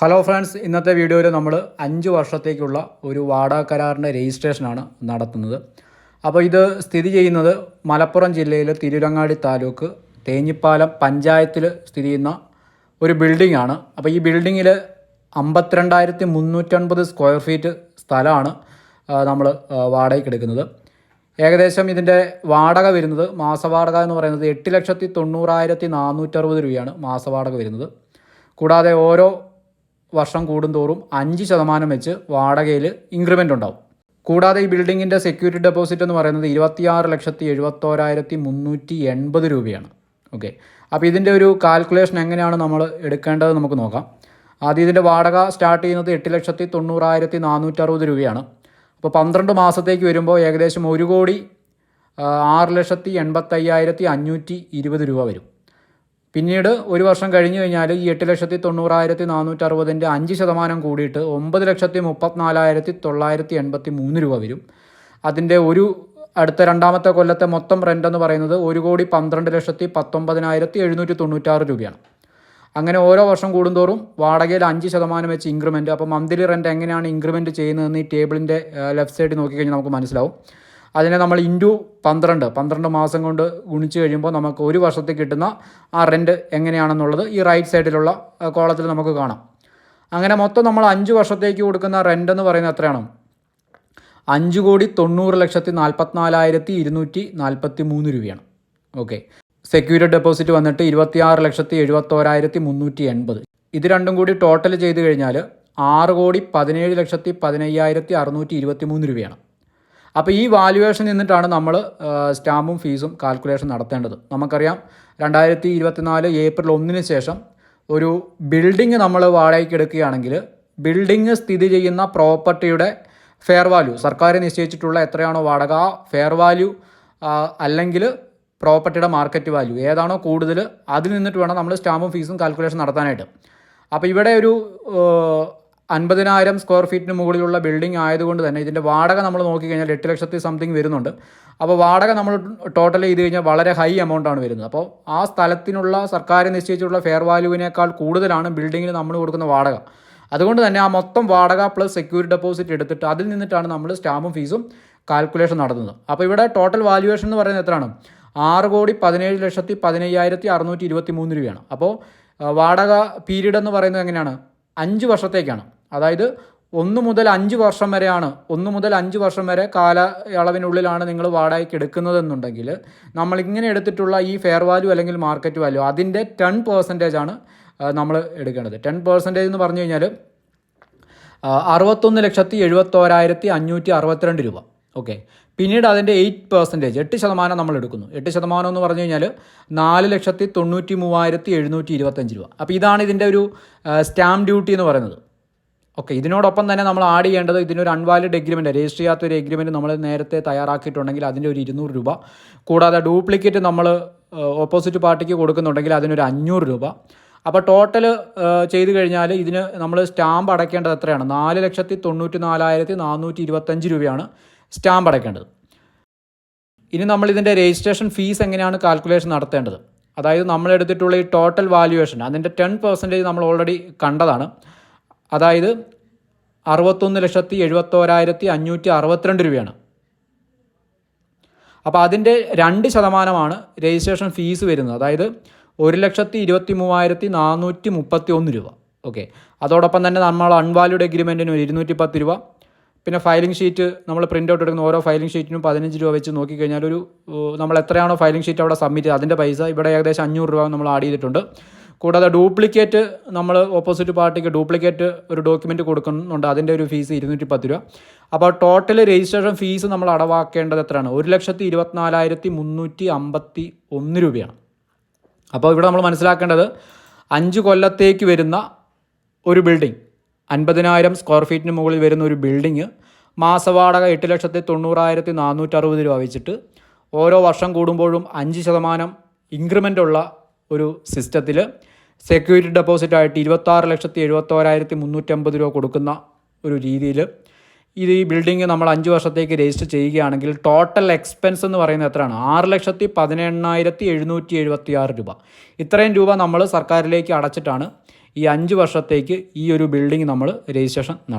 Hello friends ഇന്നത്തെ വീഡിയോയിൽ നമ്മൾ അഞ്ച് വർഷത്തേക്കുള്ള ഒരു വാടക കരാറിന്റെ രജിസ്ട്രേഷനാണ് നടത്തുന്നത്. അപ്പോൾ ഇത് സ്ഥിതി ചെയ്യുന്നത് മലപ്പുറം ജില്ലയിലെ തിരുരങ്ങാടി താലൂക്ക് തേഞ്ഞിപ്പാലം പഞ്ചായത്തിൽ സ്ഥിതി ചെയ്യുന്ന ഒരു ബിൽഡിംഗ് ആണ് അപ്പോൾ ഈ ബിൽഡിങ്ങിൽ അമ്പത്തിരണ്ടായിരത്തി മുന്നൂറ്റൻപത് സ്ക്വയർ ഫീറ്റ് സ്ഥലമാണ് നമ്മൾ വാടകയ്ക്ക് എടുക്കുന്നത്. ഏകദേശം ഇതിന്റെ വാടക വരുന്നത് മാസവാടക എന്ന് പറയുന്നത് എട്ട് ലക്ഷത്തി തൊണ്ണൂറായിരത്തി നാനൂറ്ററുപത് രൂപയാണ് മാസവാടക വരുന്നത്. കൂടാതെ ഓരോ വർഷം കൂടുന്തോറും അഞ്ച് ശതമാനം വെച്ച് വാടകയിൽ ഇൻക്രിമെന്റ് ഉണ്ടാവും. കൂടാതെ ഈ ബിൽഡിങ്ങിന്റെ സെക്യൂരിറ്റി ഡെപ്പോസിറ്റ് എന്ന് പറയുന്നത് ഇരുപത്തിയാറ് ലക്ഷത്തി എഴുപത്തോരായിരത്തി മുന്നൂറ്റി എൺപത് രൂപയാണ്. ഓക്കെ അപ്പോൾ ഇതിന്റെ ഒരു കാൽക്കുലേഷൻ എങ്ങനെയാണ് നമ്മൾ എടുക്കേണ്ടത് നമുക്ക് നോക്കാം. ആദ്യം ഇതിന്റെ വാടക സ്റ്റാർട്ട് ചെയ്യുന്നത് എട്ട് ലക്ഷത്തി തൊണ്ണൂറായിരത്തി നാനൂറ്ററുപത് രൂപയാണ്. അപ്പോൾ പന്ത്രണ്ട് മാസത്തേക്ക് വരുമ്പോൾ ഏകദേശം ഒരു കോടി ആറ് ലക്ഷത്തി എൺപത്തയ്യായിരത്തി അഞ്ഞൂറ്റി ഇരുപത് രൂപ വരും. പിന്നീട് ഒരു വർഷം കഴിഞ്ഞു കഴിഞ്ഞാൽ ഈ എട്ട് ലക്ഷത്തി തൊണ്ണൂറായിരത്തി നാനൂറ്റി അറുപതിന്റെ അഞ്ച് ശതമാനം കൂടിയിട്ട് ഒമ്പത് ലക്ഷത്തി മുപ്പത്തിനാലായിരത്തി തൊള്ളായിരത്തി എൺപത്തി മൂന്ന് രൂപ വരും. അതിന്റെ ഒരു അടുത്ത രണ്ടാമത്തെ കൊല്ലത്തെ മൊത്തം റെന്റ് എന്ന് പറയുന്നത് ഒരു കോടി പന്ത്രണ്ട് ലക്ഷത്തി പത്തൊമ്പതിനായിരത്തി എഴുന്നൂറ്റി തൊണ്ണൂറ്റാറ് രൂപയാണ്. അങ്ങനെ ഓരോ വർഷം കൂടുന്തോറും വാടകയിൽ അഞ്ച് ശതമാനം വെച്ച് ഇൻക്രിമെന്റ് അപ്പോൾ മന്ത്ലി റെന്റ് എങ്ങനെയാണ് ഇൻക്രിമെന്റ് ചെയ്യുന്നതെന്ന് ഈ ടേബിളിന്റെ ലെഫ്റ്റ് സൈഡിൽ നോക്കിക്കഴിഞ്ഞാൽ നമുക്ക് മനസ്സിലാവും. അതിനെ നമ്മൾ ഇന്റു പന്ത്രണ്ട് പന്ത്രണ്ട് മാസം കൊണ്ട് ഗുണിച്ച് കഴിയുമ്പോൾ നമുക്ക് ഒരു വർഷത്തിൽ കിട്ടുന്ന ആ റെന്റ് എങ്ങനെയാണെന്നുള്ളത് ഈ റൈറ്റ് സൈഡിലുള്ള കോളത്തിൽ നമുക്ക് കാണാം. അങ്ങനെ മൊത്തം നമ്മൾ അഞ്ച് വർഷത്തേക്ക് കൊടുക്കുന്ന റെന്റ് എന്ന് പറയുന്നത് എത്രയാണ്? അഞ്ച് കോടി തൊണ്ണൂറ് ലക്ഷത്തി നാൽപ്പത്തിനാലായിരത്തി ഇരുന്നൂറ്റി നാൽപ്പത്തി മൂന്ന് രൂപയാണ്. ഓക്കെ സെക്യൂരിറ്റി ഡെപ്പോസിറ്റ് വന്നിട്ട് ഇരുപത്തിയാറ് ലക്ഷത്തി എഴുപത്തോരായിരത്തി മുന്നൂറ്റി എൺപത്. ഇത് രണ്ടും കൂടി ടോട്ടൽ ചെയ്ത് കഴിഞ്ഞാൽ ആറ് കോടി പതിനേഴ് ലക്ഷത്തി പതിനയ്യായിരത്തി അറുന്നൂറ്റി ഇരുപത്തി മൂന്ന് രൂപയാണ്. അപ്പോൾ ഈ വാല്യുവേഷൻ നിന്നിട്ടാണ് നമ്മൾ സ്റ്റാമ്പും ഫീസും കാൽക്കുലേഷൻ നടത്തേണ്ടത്. നമുക്കറിയാം രണ്ടായിരത്തി ഇരുപത്തിനാല് ഏപ്രിൽ ഒന്നിന് ശേഷം ഒരു ബിൽഡിംഗ് നമ്മൾ വാടകയ്ക്ക് എടുക്കുകയാണെങ്കിൽ ബിൽഡിംഗ് സ്ഥിതി ചെയ്യുന്ന പ്രോപ്പർട്ടിയുടെ ഫെയർ വാല്യൂ സർക്കാർ നിശ്ചയിച്ചിട്ടുള്ള എത്രയാണോ വാടക ആ ഫെയർ വാല്യൂ അല്ലെങ്കിൽ പ്രോപ്പർട്ടിയുടെ മാർക്കറ്റ് വാല്യൂ ഏതാണോ കൂടുതൽ അതിൽ നിന്നിട്ട് വേണം നമ്മൾ സ്റ്റാമ്പും ഫീസും കാൽക്കുലേഷൻ നടത്താനായിട്ട്. അപ്പോൾ ഇവിടെ ഒരു അൻപതിനായിരം സ്ക്വയർ ഫീറ്റിന് മുകളിലുള്ള ബിൽഡിംഗ് ആയതുകൊണ്ട് തന്നെ ഇതിന്റെ വാടക നമ്മൾ നോക്കിക്കഴിഞ്ഞാൽ എട്ട് ലക്ഷത്തി സംതിങ് വരുന്നുണ്ട്. അപ്പോൾ വാടക നമ്മൾ ടോട്ടൽ ചെയ്ത് കഴിഞ്ഞാൽ വളരെ ഹൈ എമൗണ്ട് ആണ് വരുന്നത്. അപ്പോൾ ആ സ്ഥലത്തിനുള്ള സർക്കാർ നിശ്ചയിച്ചിട്ടുള്ള ഫെയർ വാല്യൂവിനേക്കാൾ കൂടുതലാണ് ബിൽഡിങ്ങിന് നമ്മൾ കൊടുക്കുന്ന വാടക. അതുകൊണ്ട് തന്നെ ആ മൊത്തം വാടക പ്ലസ് സെക്യൂരിറ്റി ഡെപ്പോസിറ്റ് എടുത്തിട്ട് അതിൽ നിന്നിട്ടാണ് നമ്മൾ സ്റ്റാമ്പും ഫീസും കാൽക്കുലേഷൻ നടത്തുന്നത്. അപ്പോൾ ഇവിടെ ടോട്ടൽ വാല്യുവേഷൻ എന്ന് പറയുന്നത് എത്രയാണ്? ആറ് കോടി പതിനേഴ് ലക്ഷത്തി പതിനയ്യായിരത്തി അറുന്നൂറ്റി ഇരുപത്തി മൂന്ന് രൂപയാണ് അപ്പോൾ വാടക പീരീഡ് എന്ന് പറയുന്നത് എങ്ങനെയാണ്? അഞ്ച് വർഷത്തേക്കാണ്. അതായത് ഒന്ന് മുതൽ അഞ്ച് വർഷം വരെയാണ്. ഒന്ന് മുതൽ അഞ്ച് വർഷം വരെ കാലയളവിനുള്ളിലാണ് നിങ്ങൾ വാടകയ്ക്ക് എടുക്കുന്നതെന്നുണ്ടെങ്കിൽ നമ്മൾ ഇങ്ങനെ എടുത്തിട്ടുള്ള ഈ ഫെയർ വാല്യൂ അല്ലെങ്കിൽ മാർക്കറ്റ് വാല്യൂ അതിന്റെ ടെൻ പെർസെന്റേജ് ആണ് നമ്മൾ എടുക്കേണ്ടത്. ടെൻ പെർസെന്റേജ് എന്ന് പറഞ്ഞു കഴിഞ്ഞാൽ അറുപത്തൊന്ന് ലക്ഷത്തി എഴുപത്തോരായിരത്തി അഞ്ഞൂറ്റി അറുപത്തിരണ്ട് രൂപ. ഓക്കെ പിന്നീട് അതിന്റെ എയ്റ്റ് പെർസെന്റേജ് എട്ട് ശതമാനം നമ്മൾ എടുക്കുന്നു. എട്ട് ശതമാനം എന്ന് പറഞ്ഞു കഴിഞ്ഞാൽ നാല് ലക്ഷത്തി തൊണ്ണൂറ്റി മൂവായിരത്തി എഴുന്നൂറ്റി ഇരുപത്തഞ്ച് രൂപ. അപ്പോൾ ഇതാണ് ഇതിന്റെ ഒരു സ്റ്റാമ്പ് ഡ്യൂട്ടി എന്ന് പറയുന്നത്. ഓക്കെ ഇതിനോടൊപ്പം തന്നെ നമ്മൾ ആഡ് ചെയ്യേണ്ടത് ഇതിനൊരു അൺവാലിഡ് എഗ്രിമെന്റ് രജിസ്റ്റർ ചെയ്യാത്ത ഒരു എഗ്രിമെന്റ് നമ്മൾ നേരത്തെ തയ്യാറാക്കിയിട്ടുണ്ടെങ്കിൽ അതിന്റെ ഒരു ഇരുന്നൂറ് രൂപ. കൂടാതെ ഡ്യൂപ്ലിക്കേറ്റ് നമ്മൾ ഓപ്പോസിറ്റ് പാർട്ടിക്ക് കൊടുക്കുന്നുണ്ടെങ്കിൽ അതിനൊരു അഞ്ഞൂറ് രൂപ. അപ്പോൾ ടോട്ടൽ ചെയ്ത് കഴിഞ്ഞാൽ ഇതിന് നമ്മൾ സ്റ്റാമ്പ് അടയ്ക്കേണ്ടത് എത്രയാണ്? നാല് ലക്ഷത്തി തൊണ്ണൂറ്റി നാലായിരത്തി നാനൂറ്റി ഇരുപത്തഞ്ച് രൂപയാണ്. സ്റ്റാമ്പ് അടയ്ക്കേണ്ടത് ഇനി നമ്മൾ ഇതിന്റെ രജിസ്ട്രേഷൻ ഫീസ് എങ്ങനെയാണ് കാൽക്കുലേഷൻ നടത്തേണ്ടത്? അതായത് നമ്മൾ എടുത്തിട്ടുള്ള ഈ ടോട്ടൽ വാല്യുവേഷൻ അതിന്റെ ടെൻ പെർസെന്റേജ് നമ്മൾ ഓൾറെഡി കണ്ടതാണ്. അതായത് അറുപത്തൊന്ന് ലക്ഷത്തി എഴുപത്തോരായിരത്തി അഞ്ഞൂറ്റി അറുപത്തിരണ്ട് രൂപയാണ്. അപ്പോൾ അതിന്റെ രണ്ട് ശതമാനമാണ് രജിസ്ട്രേഷൻ ഫീസ് വരുന്നത്. അതായത് ഒരു ലക്ഷത്തി ഇരുപത്തി മൂവായിരത്തി നാനൂറ്റി മുപ്പത്തി ഒന്ന് രൂപ. ഓക്കെ. അതോടൊപ്പം തന്നെ നമ്മൾ അൺവാല്യൂഡ് എഗ്രിമെന്റിന് ഇരുന്നൂറ്റി പത്ത് രൂപ. പിന്നെ ഫയലിംഗ് ഷീറ്റ് നമ്മൾ പ്രിന്റ് ഔട്ട് എടുക്കുന്ന ഓരോ ഫയലിംഗ് ഷീറ്റിനും പതിനഞ്ച് രൂപ വെച്ച് നോക്കിക്കഴിഞ്ഞാൽ ഒരു നമ്മൾ എത്രയാണോ ഫയലിംഗ് ഷീറ്റ് അവിടെ സബ്മിറ്റ് ചെയ്ത് അതിന്റെ പൈസ ഇവിടെ ഏകദേശം അഞ്ഞൂറ് രൂപ നമ്മൾ ആഡ് ചെയ്തിട്ടുണ്ട്. കൂടാതെ ഡ്യൂപ്ലിക്കേറ്റ് നമ്മൾ ഓപ്പോസിറ്റ് പാർട്ടിക്ക് ഡ്യൂപ്ലിക്കേറ്റ് ഒരു ഡോക്യുമെന്റ് കൊടുക്കുന്നുണ്ട് അതിന്റെ ഒരു ഫീസ് ഇരുന്നൂറ്റി പത്ത് രൂപ. അപ്പോൾ ടോട്ടൽ രജിസ്ട്രേഷൻ ഫീസ് നമ്മൾ അടവാക്കേണ്ടത് എത്രയാണ്? ഒരു ലക്ഷത്തി ഇരുപത്തിനാലായിരത്തി മുന്നൂറ്റി അമ്പത്തി ഒന്ന് രൂപയാണ്. അപ്പോൾ ഇവിടെ നമ്മൾ മനസ്സിലാക്കേണ്ടത് അഞ്ച് കൊല്ലത്തേക്ക് വരുന്ന ഒരു ബിൽഡിംഗ് അൻപതിനായിരം സ്ക്വയർ ഫീറ്റിന് മുകളിൽ വരുന്ന ഒരു ബിൽഡിങ് മാസവാടക എട്ട് ലക്ഷത്തി തൊണ്ണൂറായിരത്തി നാനൂറ്ററുപത് രൂപ വെച്ചിട്ട് ഓരോ വർഷം കൂടുമ്പോഴും അഞ്ച് ശതമാനം ഇൻക്രിമെന്റ് ഉള്ള ഒരു സിസ്റ്റത്തിൽ സെക്യൂരിറ്റി ഡെപ്പോസിറ്റ് ആയിട്ട് ഇരുപത്താറ് ലക്ഷത്തി എഴുപത്തോരായിരത്തി മുന്നൂറ്റമ്പത് രൂപ കൊടുക്കുന്ന ഒരു രീതിയിൽ ഇത് ഈ ബിൽഡിംഗ് നമ്മൾ അഞ്ച് വർഷത്തേക്ക് രജിസ്റ്റർ ചെയ്യുകയാണെങ്കിൽ ടോട്ടൽ എക്സ്പെൻസ് എന്ന് പറയുന്നത് എത്രയാണ്? ആറ് ലക്ഷത്തി പതിനെണ്ണായിരത്തി എഴുന്നൂറ്റി എഴുപത്തി ആറ് രൂപ. ഇത്രയും രൂപ നമ്മൾ സർക്കാരിലേക്ക് അടച്ചിട്ടാണ് ഈ അഞ്ച് വർഷത്തേക്ക് ഈ ഒരു ബിൽഡിംഗ് നമ്മൾ രജിസ്ട്രേഷൻ നടത്തും.